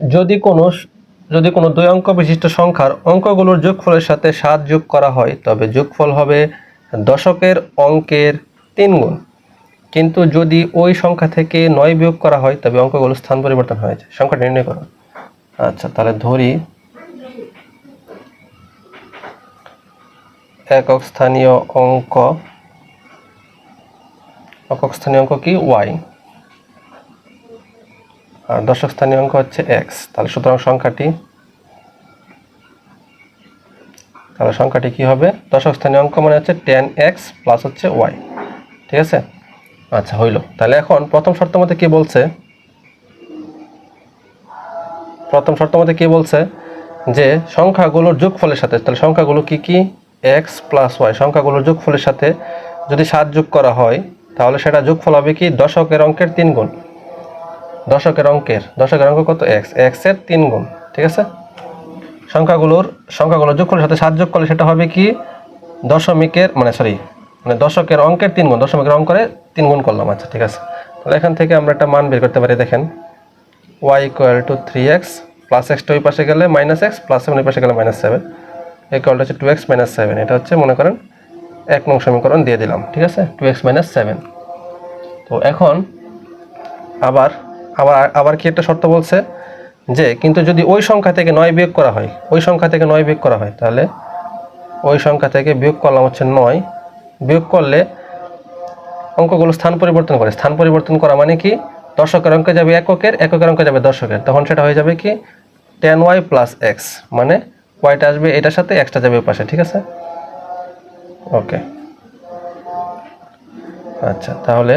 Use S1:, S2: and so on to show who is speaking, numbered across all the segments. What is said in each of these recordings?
S1: যদি কোনো যদি কোনো দুই অঙ্ক বিশিষ্ট সংখ্যার অঙ্কগুলোর যোগফলের সাথে সাত যোগ করা হয়, তবে যোগফল হবে দশকের অঙ্কের তিন গুণ। কিন্তু যদি ওই সংখ্যা থেকে নয় বিয়োগ করা হয়, তবে অঙ্কগুলো স্থান পরিবর্তন হয়েছে। সংখ্যাটা নির্ণয় করো আচ্ছা তাহলে ধরি। একক স্থানীয় অঙ্ক। একক স্থানীয় অঙ্ক কি? ওয়াই। আর দশক স্থানীয় অঙ্ক হচ্ছে এক্স তাহলে সুতরাং সংখ্যাটি, তাহলে সংখ্যাটি কি হবে? দশক স্থানীয় অঙ্ক মানে হচ্ছে টেন এক্স প্লাস হচ্ছে ওয়াই ঠিক আছে? আচ্ছা হইল। তাহলে এখন প্রথম শর্ত মতে কি বলছে? প্রথম শর্ত মতে কি বলছে? যে সংখ্যাগুলোর যোগফলের সাথে, তাহলে সংখ্যাগুলো কি কি? এক্স প্লাস ওয়াই সংখ্যাগুলোর যোগফলের সাথে যদি সাত যোগ করা হয়, তাহলে সেটা যোগফল হবে কি? দশকের অঙ্কের তিন গুণ দশকের অঙ্কের, দশকের অঙ্ক কত? এক্স এক্সের তিন গুণ, ঠিক আছে? সংখ্যাগুলোর সংখ্যাগুলো যোগ করলে সাথে সাত যোগ করলে সেটা হবে কি? দশমিকের মানে সরি মানে দশকের অঙ্কের তিন গুণ, দশমিকের অঙ্করে তিন গুণ করলাম আচ্ছা ঠিক আছে। তাহলে এখান থেকে আমরা একটা মান বের করতে পারি, দেখেন। Y equal to three X plus extra ওই পাশে গেলে মাইনাস এক্স প্লাস সেভেন ওই পাশে গেলে মাইনাস সেভেন ইকুয়ালটা হচ্ছে টু এক্স মাইনাস সেভেন এটা হচ্ছে, মনে করেন, এক নং সমীকরণ দিয়ে দিলাম, ঠিক আছে? টু এক্স মাইনাস সেভেন তো এখন আবার আবার আবার কি একটা শর্ত বলছে? যে কিন্তু যদি ওই সংখ্যা থেকে নয় বিয়োগ করা হয়, ওই সংখ্যা থেকে নয় বিয়োগ করা হয়, তাহলে ওই সংখ্যা থেকে বিয়োগ করলাম হচ্ছে নয়। বিয়োগ করলে অঙ্কগুলো স্থান পরিবর্তন করে। স্থান পরিবর্তন করা মানে কি? দর্শকের অঙ্কে যাবে এককের এককের অঙ্কে যাবে দর্শকের। তখন সেটা হয়ে যাবে কি? টেন ওয়াই প্লাস এক্স মানে ওয়াইটা আসবে এটার সাথে এক্সটা যাবে পাশে, ঠিক আছে? ওকে আচ্ছা তাহলে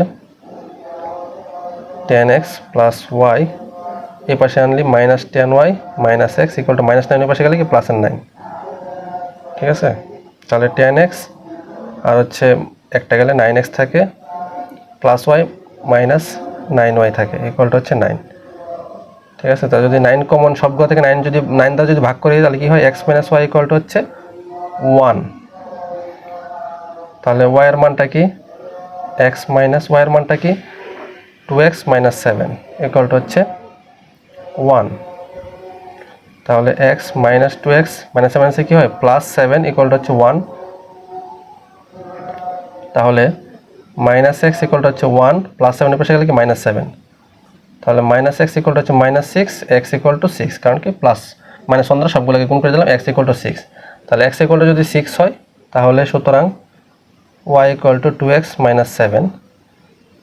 S1: টেন এক্স প্লাস ওয়াই এই পাশে only minus ten Y minus X equal to minus nine পাশে গেলে কি প্লাস নাইন ঠিক আছে? তাহলে টেন এক্স আর হচ্ছে একটা গেলে নাইন এক্স থাকে plus Y minus nine Y থাকে ইকুয়ালটা হচ্ছে নাইন ঠিক আছে? তা যদি নাইন কমন সবগুলো থেকে নাইন যদি নাইন দ্বারা যদি ভাগ করি তাহলে কি হয়? এক্স মাইনাস ওয়াই ইকুয়ালটা হচ্ছে ওয়ান তাহলে ওয়াইয়ের মানটা কি? এক্স মাইনাস ওয়াইয়ের মানটা কি? টু এক্স মাইনাস সেভেন ইকুয়ালটা হচ্ছে ওয়ান তাহলে X minus two X minus seven কী হয়? প্লাস সেভেন ইকুয়ালটা হচ্ছে ওয়ান তাহলে মাইনাস এক্স ইকুয়ালটা হচ্ছে ওয়ান প্লাস সেভেনের পাশে গেলে কি? মাইনাস সেভেন তাহলে মাইনাস এক্স ইকুয়ালটা হচ্ছে minus six X equal to six কারণ কি? প্লাস মাইনাস পনেরো সবগুলোকে গুণ করে দিলাম এক্স ইকুয়াল টু সিক্স তাহলে এক্স ইকুয়াল যদি সিক্স হয়, তাহলে সুতরাং Y equal to two X minus seven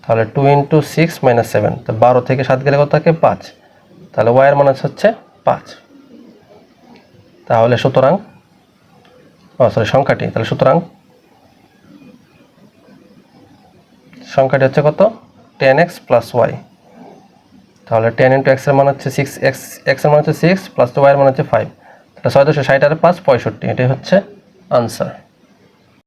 S1: তাহলে two into six minus seven তো বারো থেকে সাত গেলে কত থাকে? পাঁচ। তাহলে ওয়াইয়ের মান হচ্ছে পাঁচ। তাহলে সুতরাং সরি সংখ্যাটি, তাহলে সুতরাং সংখ্যাটি হচ্ছে কত? টেন এক্স প্লাস ওয়াই তাহলে টেন ইন্টু এক্সের মান হচ্ছে সিক্স এক্স এক্সের মান হচ্ছে সিক্স প্লাস ওয়াইয়ের মান হচ্ছে ফাইভ তাহলে ছয় দুশো ষাট আর পাঁচ, পঁয়ষট্টি, এটাই হচ্ছে আনসার